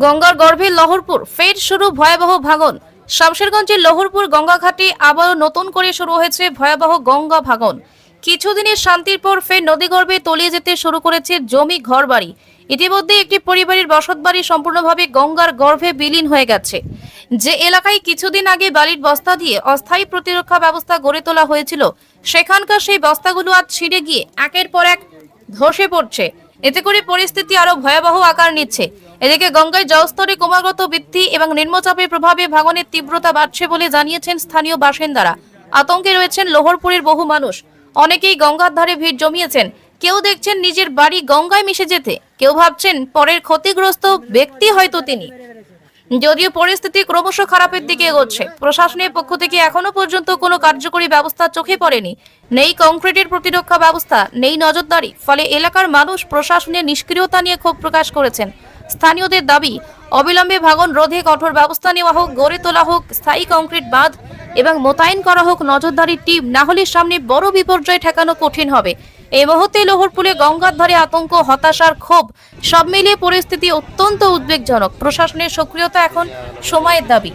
গঙ্গার গর্ভে লহরপুর, ফের শুরু ভয়াবহ ভাঙন। শামশেরগঞ্জের লহরপুর গঙ্গাঘাটে আবারও নতুন করে শুরু হয়েছে ভয়াবহ গঙ্গা ভাঙন। কিছুদিনের শান্তির পর ফের নদীগর্ভে তলিয়ে যেতে শুরু করেছে জমি ঘরবাড়ি। ইতিমধ্যে একটি পরিবারের বসতবাড়ি সম্পূর্ণভাবে গঙ্গার গর্ভে বিলীন হয়ে গেছে। যে এলাকায় কিছুদিন আগে বালির বস্তা দিয়ে অস্থায়ী প্রতিরক্ষা ব্যবস্থা গড়ে তোলা হয়েছিল, সেখানকার সেই বস্তাগুলো আজ ছিঁড়ে গিয়ে একের পর এক ধসে পড়ছে। এতে করে পরিস্থিতি আরও ভয়াবহ আকার নিচ্ছে। এদিকে গঙ্গায় জলস্তরে ক্রমাগত বৃদ্ধি এবং নিম্নচাপের প্রভাবে ভাঙনের তীব্রতা বাড়ছে বলে জানিয়েছেন স্থানীয় বাসিন্দারা। আতঙ্কে রয়েছেন লোহরপুরের বহু মানুষ। অনেকেই গঙ্গার ধারে ভিড় জমিয়েছেন। কেউ দেখছেন নিজের বাড়ি গঙ্গায় মিশে যেতে। কেউ ভাবছেন পরের ক্ষতিগ্রস্ত ব্যক্তি হয়তো তিনি। যদিও পরিস্থিতি ক্রমশ খারাপের দিকে এগোচ্ছে। প্রশাসনের পক্ষ থেকে এখনও পর্যন্ত কোনো কার্যকরী ব্যবস্থা চোখে পড়েনি। নেই কংক্রিটের প্রতিরক্ষা ব্যবস্থা, নেই নজরদারি, ফলে এলাকার মানুষ প্রশাসনের নিষ্ক্রিয়তা নিয়ে ক্ষোভ প্রকাশ করেছেন। স্থানীয়দের দাবি, অবিলম্বে ভাঙন রোধে কঠোর ব্যবস্থা নেওয়া হোক, গড়ে তোলা হোক, স্থায়ী কংক্রিট বাঁধ এবং মোতায়েন করা হোক নজরদারি টিম, না হলে সামনে বড় বিপর্যয় ঠেকানো কঠিন হবে। এই মুহূর্তে লোহরপুরে গঙ্গার ধারে আতঙ্ক হতাশার ক্ষোভ সব মিলিয়ে পরিস্থিতি অত্যন্ত উদ্বেগজনক। প্রশাসনের সক্রিয়তা এখন সময়ের দাবি।